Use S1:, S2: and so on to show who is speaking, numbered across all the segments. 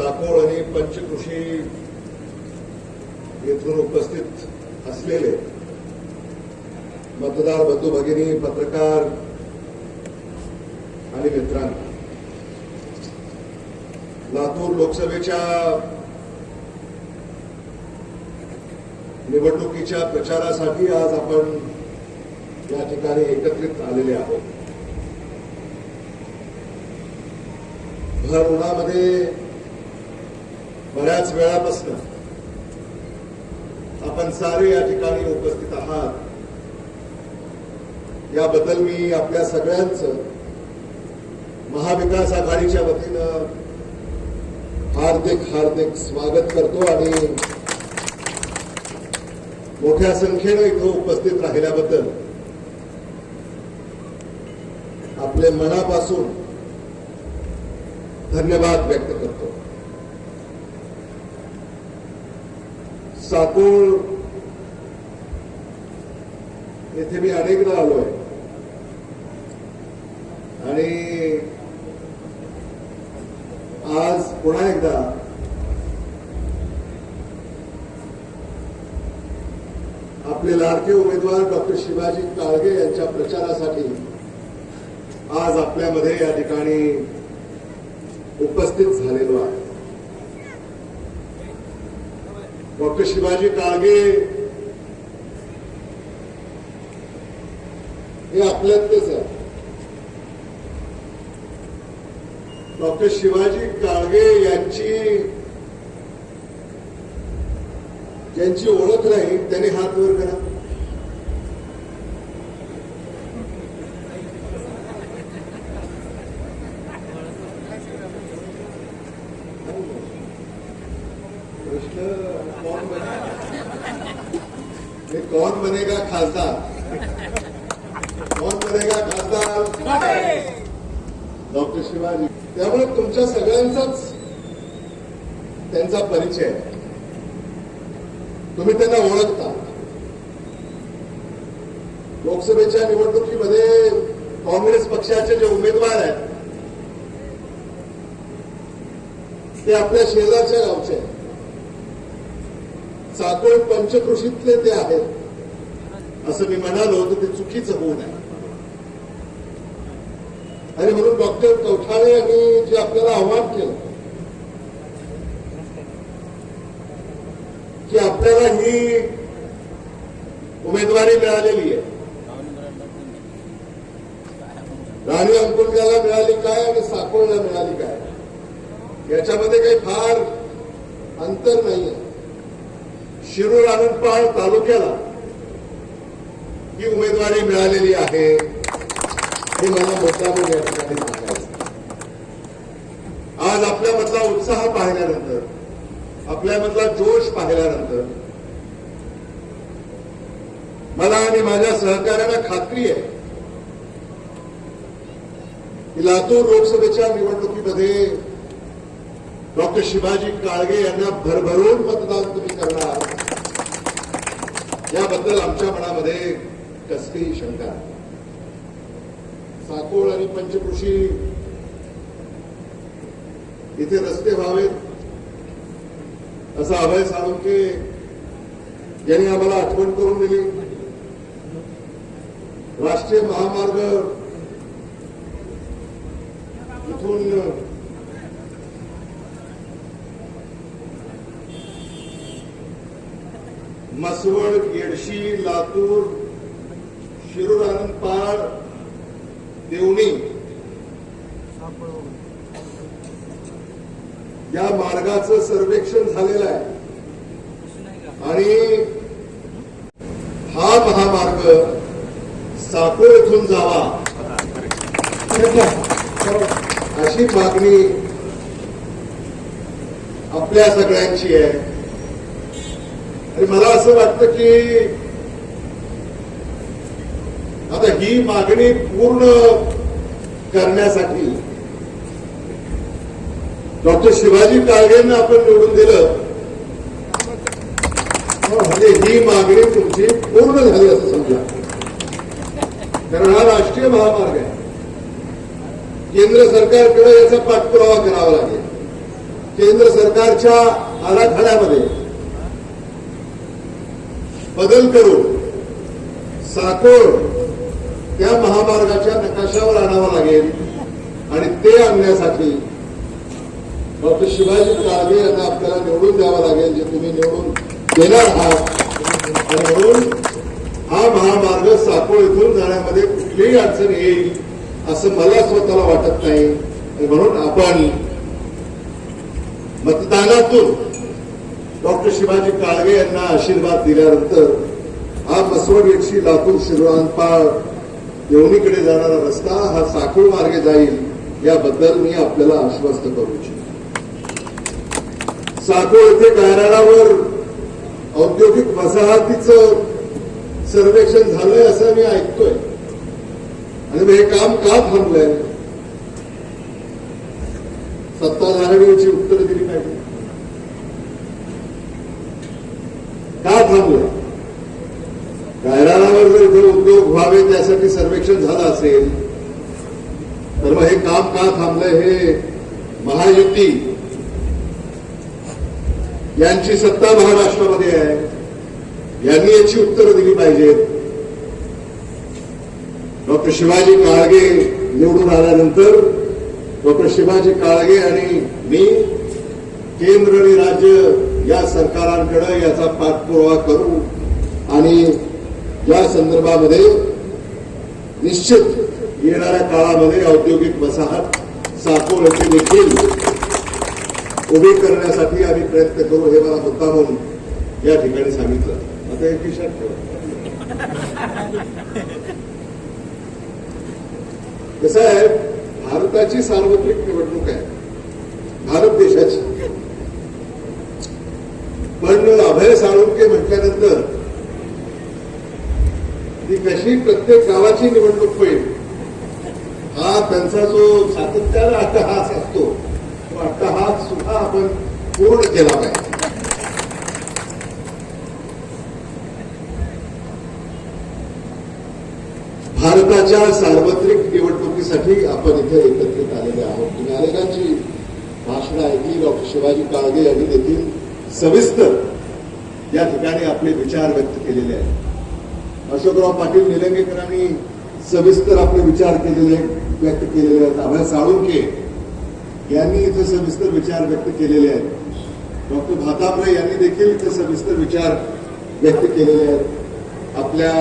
S1: साकोळ आणि पंचकृषी येथून उपस्थित असलेले मतदार बंधू भगिनी पत्रकार आणि मित्रांनो लातूर लोकसभेच्या निवडणुकीच्या प्रचारासाठी आज आपण या ठिकाणी एकत्रित आलेले आहोत. भर उन्हामध्ये बऱ्याच वेळापासून आपण सारे या ठिकाणी उपस्थित आहात. याबद्दल मी आपल्या सगळ्यांचं महाविकास आघाडीच्या वतीनं हार्दिक हार्दिक स्वागत करतो आणि मोठ्या संख्येनं इथं उपस्थित राहिल्याबद्दल आपले मनापासून धन्यवाद व्यक्त करतो. साकोळ येथे मी अनेकदा आलोय. आणि आज पुन्हा एकदा आपले लाडके उमेदवार डॉक्टर शिवाजी काळगे यांच्या प्रचारासाठी आज आपल्यामध्ये या ठिकाणी उपस्थित झालेलो आहे. डॉक्टर शिवाजी काळगे हे आपल्यातलेच आहे डॉक्टर शिवाजी काळगे यांची ज्यांची ओळख नाही त्यांनी हात वर करा. कौन बनेगा खासदार। कौन बनेगा खासदार। डॉक्टर शिवाजी। त्यामुळे तुमच्या सगळ्यांचाच त्यांचा परिचय आहे. तुम्ही त्यांना ओळखता. लोकसभेच्या निवडणुकीमध्ये काँग्रेस पक्षाचे जे उमेदवार आहेत ते आपल्या शेजारच्या गावचे आहेत. साकोळ पंचकृषीतले ते आहेत. असं मी म्हणालो तर ते चुकीचं होऊ नये. आणि म्हणून डॉक्टर कवठाळे यांनी जे आपल्याला आव्हान केलं की आपल्याला ही उमेदवारी मिळालेली आहे. राणी अंकुलगाला मिळाली काय आणि साकोळला मिळाली काय? याच्यामध्ये काही फार अंतर नाहीये. शिरूर आनंदपाळ तालुक्याला ही उमेदवारी मिळालेली आहे. हे मला मुद्दामून या ठिकाणी सांगायचं आज आपल्यामधला उत्साह पाहिल्यानंतर आपल्यामधला जोश पाहिल्यानंतर मला आणि माझ्या सहकाऱ्यांना खात्री आहे की लातूर लोकसभेच्या निवडणुकीमध्ये डॉक्टर शिवाजी काळगे यांना भरभरून मतदान तुम्ही करणार. याबद्दल आमच्या मनामध्ये तस्करी शंका साकोळ आणि पंचकृषी इथे रस्ते व्हावेत असं अभय साळुंके यांनी आम्हाला आठवण करून दिली. राष्ट्रीय महामार्ग इथून मसवड येडशी लातूर शिरूर देवणी. या मार्गाचं सर्वेक्षण झालेलं आहे. आणि हा महामार्ग साकोळ येथून जावा. अशी मागणी आपल्या सगळ्यांची आहे. आणि मला असं वाटतं की आता ही मागणी पूर्ण करण्यासाठी डॉक्टर शिवाजी काळगेंना आपण निवडून दिलं. हो, म्हणजे ही मागणी तुमची पूर्ण झाली असं समजा. कारण हा राष्ट्रीय महामार्ग आहे. केंद्र सरकारकडे याचा पाठपुरावा करावा लागेल. केंद्र सरकारच्या आराखड्यामध्ये बदल करून साकोर त्या महामार्गाच्या नकाशावर आणावं लागेल आणि ते आणण्यासाठी डॉक्टर शिवाजी काळगे यांना आपल्याला निवडून द्यावं लागेल जे तुम्ही निवडून देणार आहात. आणि म्हणून हा महामार्ग साकोळ इथून जाण्यामध्ये कुठलीही अडचण येईल असं मला स्वतःला वाटत नाही. आणि म्हणून आपण मतदानातून डॉक्टर शिवाजी काळगे यांना आशीर्वाद दिल्यानंतर हा मसवड एकशी लातूर शिरवानपाळ देवणीकडे जाणारा रस्ता हा साखळ मार्गे जाईल याबद्दल मी आपल्याला आश्वस्त करू इच्छितो. साकोळ येथे गायराडावर औद्योगिक वसाहतीचं सर्वेक्षण झालंय असं मी ऐकतोय. आणि मग हे काम का थांबलंय? सत्ताधारणीची उत्तर दिली पाहिजे का थांबलंय? जर उद्योग व्हावे त्यासाठी सर्वेक्षण झालं असेल तर मग हे काम का थांबलं हे महायुती यांची सत्ता महाराष्ट्रामध्ये आहे. यांनी याची उत्तरं दिली पाहिजेत. डॉक्टर शिवाजी काळगे निवडून आल्यानंतर डॉक्टर शिवाजी काळगे आणि मी केंद्र आणि राज्य या सरकारांकडे याचा पाठपुरावा करू आणि या संदर्भामध्ये निश्चित येणाऱ्या काळामध्ये औद्योगिक वसाहत साकोर देखील उभी करण्यासाठी आम्ही प्रयत्न करू हे मला मुद्दा म्हणून या ठिकाणी सांगितलं. आता एक विषय कसं आहे भारताची सार्वत्रिक निवडणूक आहे. भारत देशाची. पण अभय साळुंके म्हटल्यानंतर ती कशी प्रत्येक गावाची निवडणूक होईल हा त्यांचा जो सातत्याला अट्टहास असतो तो अट्टहास सुद्धा आपण पूर्ण केला पाहिजे. भारताच्या सार्वत्रिक निवडणुकीसाठी आपण इथे एकत्रित आलेले आहोत. तुम्ही अनेकांची भाषणं ऐकली डॉक्टर शिवाजी काळगे यांनी देखील सविस्तर या ठिकाणी आपले विचार व्यक्त केलेले आहेत. अशोकराव पाटील निलंगेकरांनी सविस्तर आपले विचार केलेले व्यक्त केलेले आहेत. अभय साळुंके यांनी इथे सविस्तर विचार व्यक्त केलेले आहेत. डॉक्टर भाताबरे यांनी देखील इथे सविस्तर विचार व्यक्त केलेले आहेत. आपल्या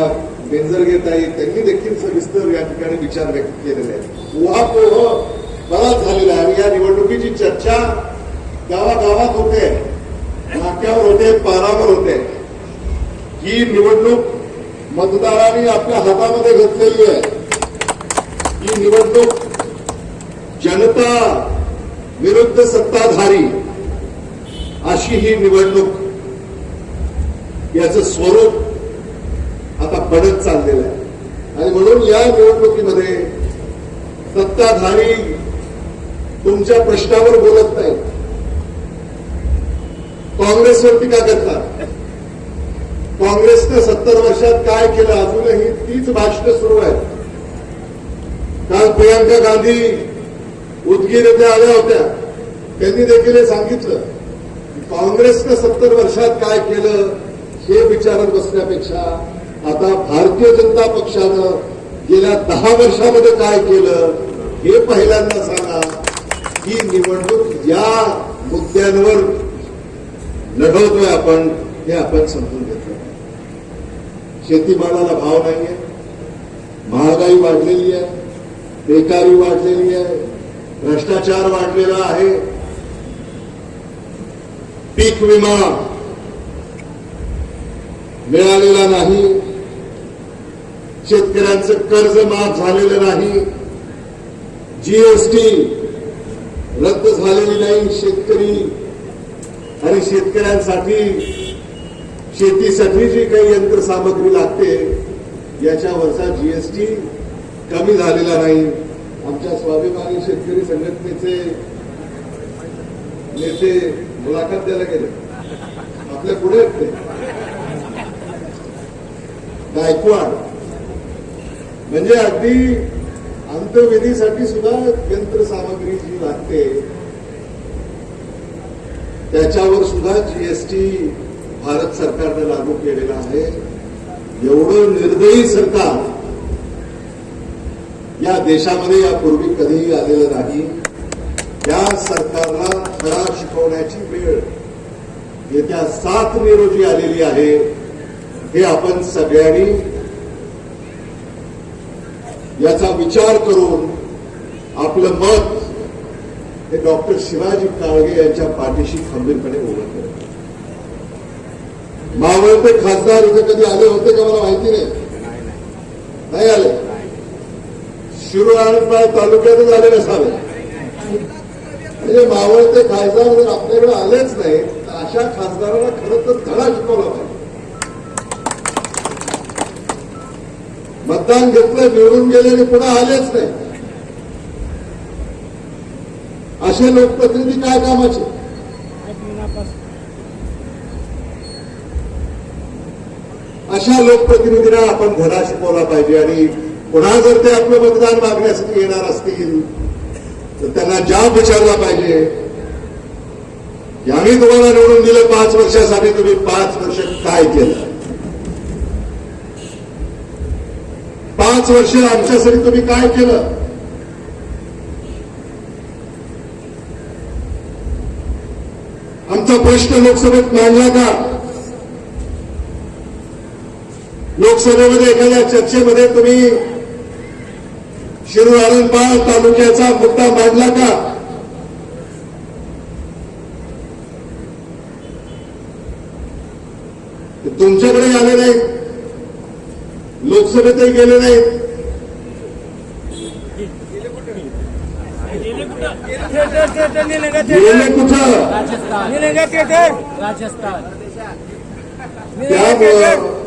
S1: बेंजरगेताई त्यांनी देखील सविस्तर या ठिकाणी विचार व्यक्त केलेले आहेत. उहापोह बराच झालेला आहे. आणि या निवडणुकीची चर्चा गावागावात होते. नाक्यावर होते पारावर होते. ही निवडणूक मतदारांनी आपल्या हातामध्ये घेतलेली आहे. ही निवडणूक जनता विरुद्ध सत्ताधारी अशी ही निवडणूक याचं स्वरूप आता पडत चाललेलं आहे. आणि म्हणून या निवडणुकीमध्ये सत्ताधारी तुमच्या प्रश्नावर बोलत नाही काँग्रेसवर टीका करतात? काँग्रेसनं सत्तर वर्षात काय केलं अजूनही तीच भाषणं सुरू आहेत. काल प्रियांका गांधी उदगीर येथे आल्या होत्या. त्यांनी देखील हे सांगितलं काँग्रेसनं सत्तर वर्षात काय केलं हे विचारत बसण्यापेक्षा आता भारतीय जनता पक्षानं गेल्या दहा वर्षामध्ये काय केलं हे पहिल्यांदा सांगा ही निवडणूक या मुद्द्यांवर लढवतोय आपण हे आपण समजून घेतो. शेतीमालाला भाव नाहीये. महागाई वाढलेली आहे. बेकारी वाढलेली आहे. भ्रष्टाचार वाढलेला आहे. पीक विमा मिळालेला नाही. शेतकऱ्यांचं कर्ज माफ झालेलं नाही. जीएसटी रद्द झालेली नाही. शेतकरी आणि शेतकऱ्यांसाठी शेतीसाठी जी काही यंत्रसामग्री लागते याच्यावरचा जीएसटी कमी झालेला नाही. आमच्या स्वाभिमानी शेतकरी संघटनेचे नेते मुलाखत द्यायला गेले. आपल्या पुढे येते गायकवाड. म्हणजे अगदी अंतविधीसाठी सुद्धा यंत्रसामग्री जी लागते त्याच्यावर सुद्धा जीएसटी भारत सरकारनं लागू केलेला आहे. एवढं निर्दयी सरकार या देशामध्ये यापूर्वी कधीही आलेलं नाही. या सरकारला खरा शिकवण्याची वेळ येत्या सात मे रोजी आलेली आहे. हे आपण सगळ्यांनी याचा विचार करून आपलं मत हे डॉक्टर शिवाजी काळगे यांच्या पाठीशी खंबीरपणे उभं करत मावळते खासदार इथे कधी आले होते का मला माहिती नाही? नाही आले. शिरूर आणि तालुक्यातच आले नसावे म्हणजे मावळते खासदार जर आपल्याकडे आलेच नाही तर अशा खासदाराला खरं तर धडा शिकवला पाहिजे. मतदान घेतलं निवडून गेले आणि पुन्हा आलेच नाही. असे लोकप्रतिनिधी काय कामाचे? अशा लोकप्रतिनिधींना आपण धडा शिकवला पाहिजे आणि पुन्हा जर ते आपलं मतदान मागण्यासाठी येणार असतील तर त्यांना जाब विचारला पाहिजे. की आम्ही तुम्हाला निवडून दिलं पाच वर्षासाठी तुम्ही पाच वर्ष काय केलं? पाच वर्ष आमच्यासाठी तुम्ही काय केलं? आमचा प्रश्न लोकसभेत मांडला का? लोकसभेमध्ये एखाद्या चर्चेमध्ये तुम्ही शिरूर आनंदपाल तालुक्याचा मुद्दा मांडला का? ते तुमच्याकडे आले नाहीत लोकसभेतही गेले नाहीत गेले कुठं?
S2: राजस्थान.
S1: त्यामुळं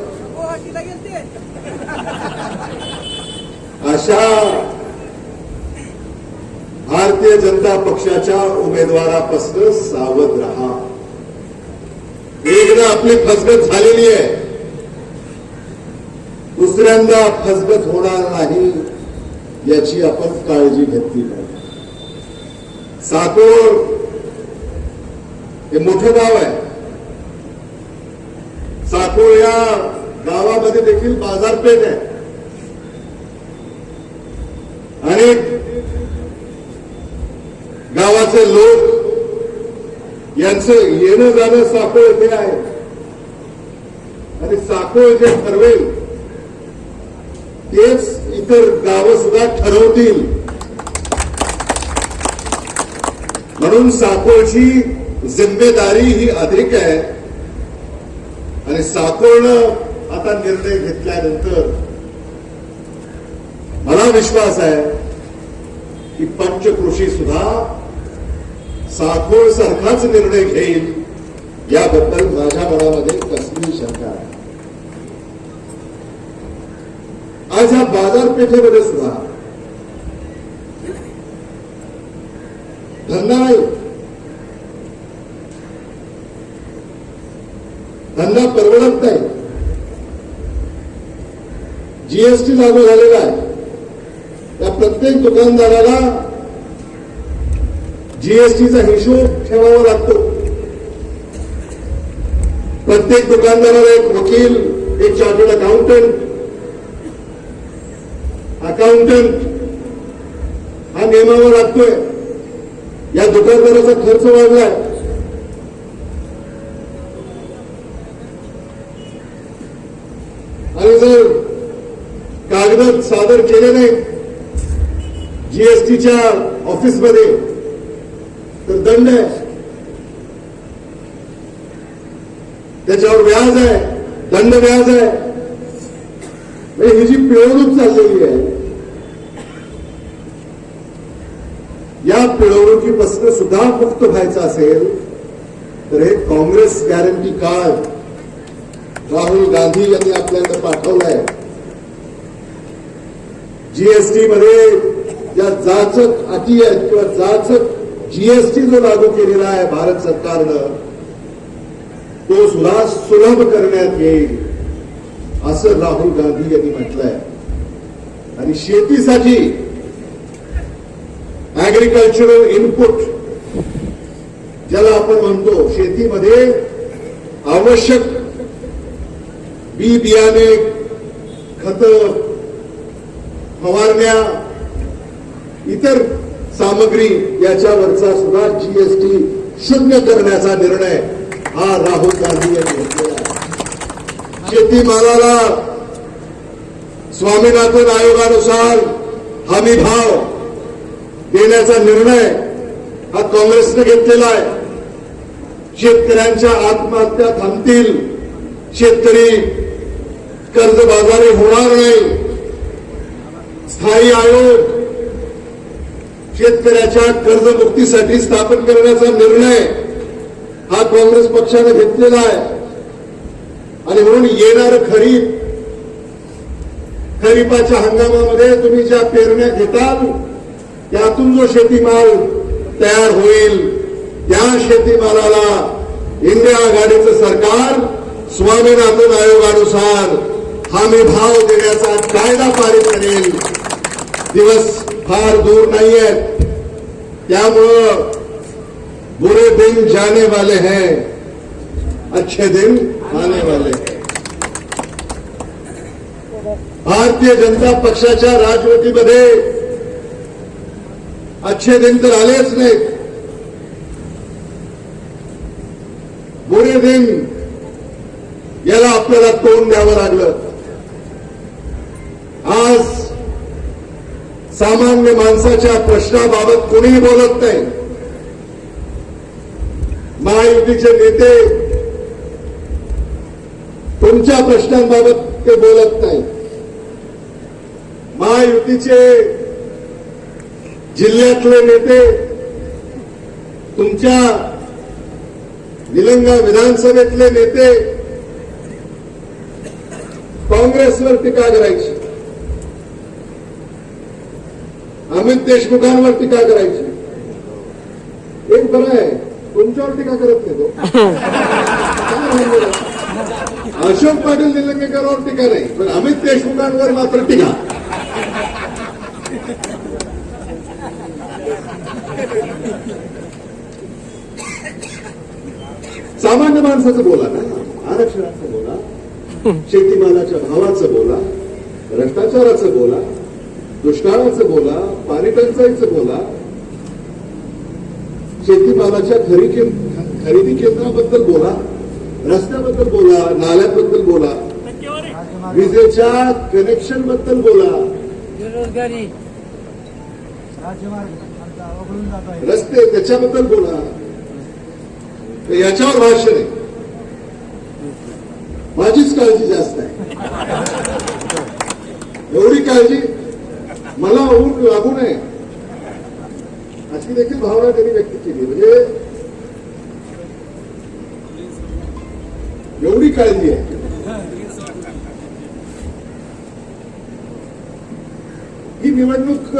S1: अशा भारतीय जनता पक्षाच्या उमेदवारापासून सावध राहा. एकदा आपली फसगत झालेली आहे. दुसऱ्यांदा फसगत होणार नाही याची आपण काळजी घेतली पाहिजे. साकोर हे मोठं गाव आहे. साकोर या गावामध्ये देखील बाजारपेठ आहे आणि गावाचे लोक यांचं येणं जाणं साकोळ येथे आहे. आणि साकोळ जे ठरवेल तेच इतर गावं सुद्धा ठरवतील. म्हणून साकोळची जिम्मेदारी ही अधिक आहे. आणि साकोळनं आता निर्णय घेतल्यानंतर मला विश्वास आहे की पंचकृषी सुद्धा साखोळ सारखाच निर्णय घेईल याबद्दल माझ्या मनामध्ये कसली शंका आहे आज या बाजारपेठेमध्ये सुद्धा धंदा नाही धंदा परवडत नाही. जीएसटी लागू झालेला आहे. त्या प्रत्येक दुकानदाराला जीएसटीचा हिशोब ठेवावा लागतो. प्रत्येक दुकानदाराला एक वकील एक चार्टर्ड अकाउंटंट. अकाउंटंट हा नियमावा लागतोय. या दुकानदाराचा खर्च वाढलाय. आणि जर कागद सादर केले नाही जीएसटीच्या ऑफिसमध्ये तर दंड आहे त्याच्यावर व्याज आहे दंड व्याज आहे म्हणजे ही जी पिळवणूक चाललेली आहे या पिळवणुकीपासून सुद्धा मुक्त व्हायचं असेल तर हे काँग्रेस गॅरंटी कार्ड, राहुल गांधी यांनी आपल्याकडे पाठवलंय जीएसटी मध्ये ज्या जाचक अटी आहेत किंवा जाचक जीएसटी जो लागू केलेला आहे भारत सरकारनं तो सुद्धा सुलभ करण्यात येईल असं राहुल गांधी यांनी म्हटलंय. आणि शेतीसाठी ऍग्रिकल्चरल इनपुट ज्याला आपण म्हणतो शेतीमध्ये आवश्यक बी बियाणे खत फवारण्या इतर सामग्री याच्यावरचा सुद्धा जीएसटी शून्य करण्याचा निर्णय हा राहुल गांधी यांनी घेतलेला आहे. शेतीमालाला स्वामीनाथन आयोगानुसार हमी भाव देण्याचा निर्णय हा काँग्रेसने घेतलेला आहे. शेतकऱ्यांच्या आत्महत्या थांबतील. शेतकरी कर्जबाजारी होणार नाही. शेतकऱ्याच्या कर्जमुक्तीसाठी स्थापन करण्याचा निर्णय हा काँग्रेस पक्षाने घेतलेला आहे. आणि म्हणून येणार खरीप खरीपाच्या हंगामामध्ये तुम्ही ज्या पेरण्या घेताल त्यातून जो शेतीमाल तयार होईल त्या शेतीमालाला इंडिया आघाडीचं सरकार स्वामीनाथन आयोगानुसार हमी भाव देण्याचा कायदा पारित करेल. दिवस फार दूर नाही आहेत त्यामुळं बुरे दिन जाने वाले हैं अच्छे दिन आने वाले हैं. भारतीय जनता पक्षाच्या राजवटीमध्ये अच्छे दिन तर आलेच नाहीत. बुरे दिन याला आपल्याला तोंड द्यावं लागलं आज सामान्य माणसाच्या प्रश्नाबाबत कोणीही बोलत नाही. महायुतीचे नेते तुमच्या प्रश्नांबाबत ते बोलत नाही. महायुतीचे जिल्ह्यातले नेते तुमच्या निलंगा विधानसभेतले नेते काँग्रेसवर टीका करायची. अमित देशमुखांवर टीका करायची. एक बरं आहे तुमच्यावर टीका करत नाही तो. अशोक पाटील निलंगेकरवर टीका नाही पण अमित देशमुखांवर मात्र टीका. सामान्य माणसाचं बोला ना. आरक्षणाचं बोला. शेतीमालाच्या भावाचं बोला. भ्रष्टाचाराचं बोला. दुष्काळाचं बोला पाणी टंचाईचं बोला शेतीमालाच्या खरेदी खरेदी केंद्राबद्दल बोला रस्त्याबद्दल बोला नाल्याबद्दल बोला विजेच्या कनेक्शनबद्दल बोला.
S3: बेरोजगारी. आहे.
S1: रस्ते त्याच्याबद्दल बोला. तर याच्यावर भाष्य नाही. माझीच काळजी जास्त आहे. एवढी काळजी मला ऊन लागू नये. अशी देखील भावना त्यांनी व्यक्त केली. म्हणजे एवढी काळजी आहे. ही निवडणूक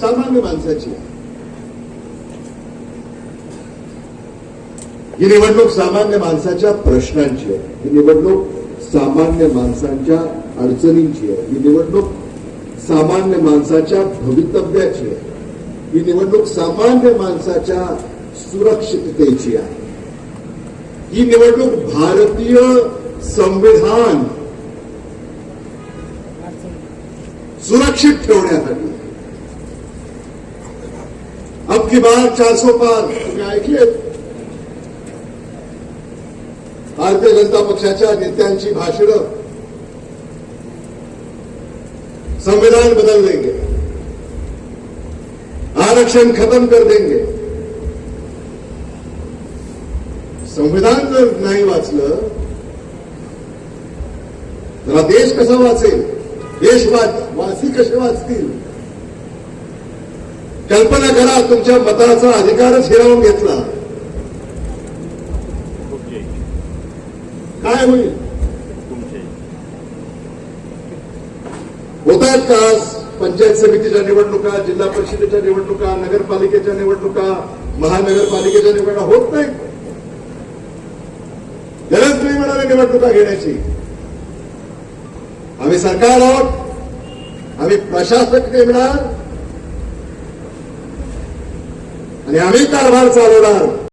S1: सामान्य माणसाची आहे. ही निवडणूक सामान्य माणसाच्या प्रश्नांची आहे. ही निवडणूक सामान्य माणसांच्या अडचणींची आहे. ही निवडणूक सामान्य माणसाच्या भवितव्याची आहे. ही निवडणूक सामान्य माणसाच्या सुरक्षिततेची आहे. ही निवडणूक भारतीय संविधान सुरक्षित ठेवण्यासाठी. अब की बार चार सौ पार. तुम्ही ऐकले भारतीय जनता पक्षाच्या नेत्यांची भाषणं. संविधान बदल देंगे। आरक्षण खत्म कर देंगे। संविधान जर नाही वाचलं तर देश कसा वाचेल? देश वाच वासी कसे वाचतील? कल्पना करा तुमच्या मताचा अधिकारच हिरावून घेतला. काय होईल? होत आहेत का पंचायत समितीच्या निवडणुका जिल्हा परिषदेच्या निवडणुका नगरपालिकेच्या निवडणुका महानगरपालिकेच्या निवडणुका होत नाही. गरज नाही म्हणाले निवडणुका घेण्याची. आम्ही सरकार आहोत. आम्ही प्रशासक नेमणार आणि आम्ही कारभार चालवणार.